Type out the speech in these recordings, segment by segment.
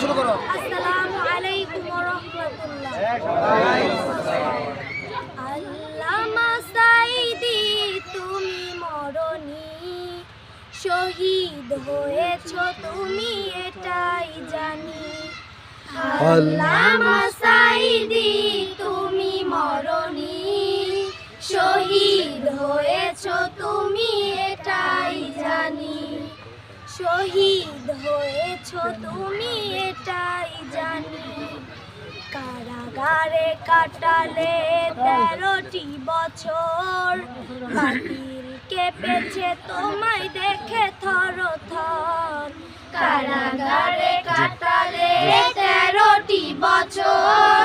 শুরু করো। আসসালামু আলাইকুম ওয়া রাহমাতুল্লাহ। আল্লামা সাইদি তুমি মরণি। শহীদ হয়েছ তুমি, এটাই জানি। আল্লামা সাইদি তুমি মরণি। শহীদ হয়েছ তুমি শহীদ হয়েছ তুমি এটাই জানি। কারাগারে কাটালে তেরোটি বছর। বাতিল কেঁপেছে তোমায় দেখে থর থর কারাগারে কাটালে তেরোটি বছর।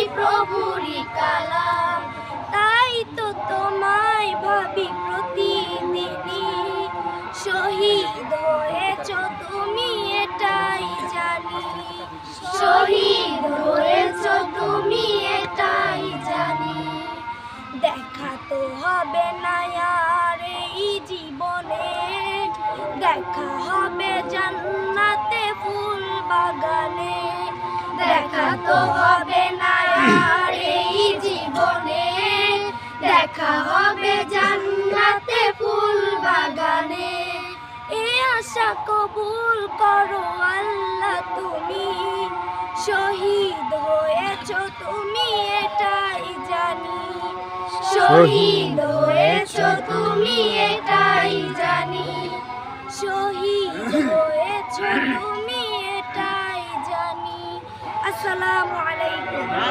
দেখা তো হবে না আর এই জীবনে। দেখা হবে জান্নাতে ফুল বাগানে। দেখা তো হবে না আর এই জীবনে। দেখা হবে জান্নাতে ফুল বাগানে। এ আশা কবুল করো আল্লাহ তুমি। শহীদ হয়েছ তুমি। শহীদ হয়েছ তুমি এটাই জানি। শহীদ হয়েছ তুমি এটাই জানি। আসসালামু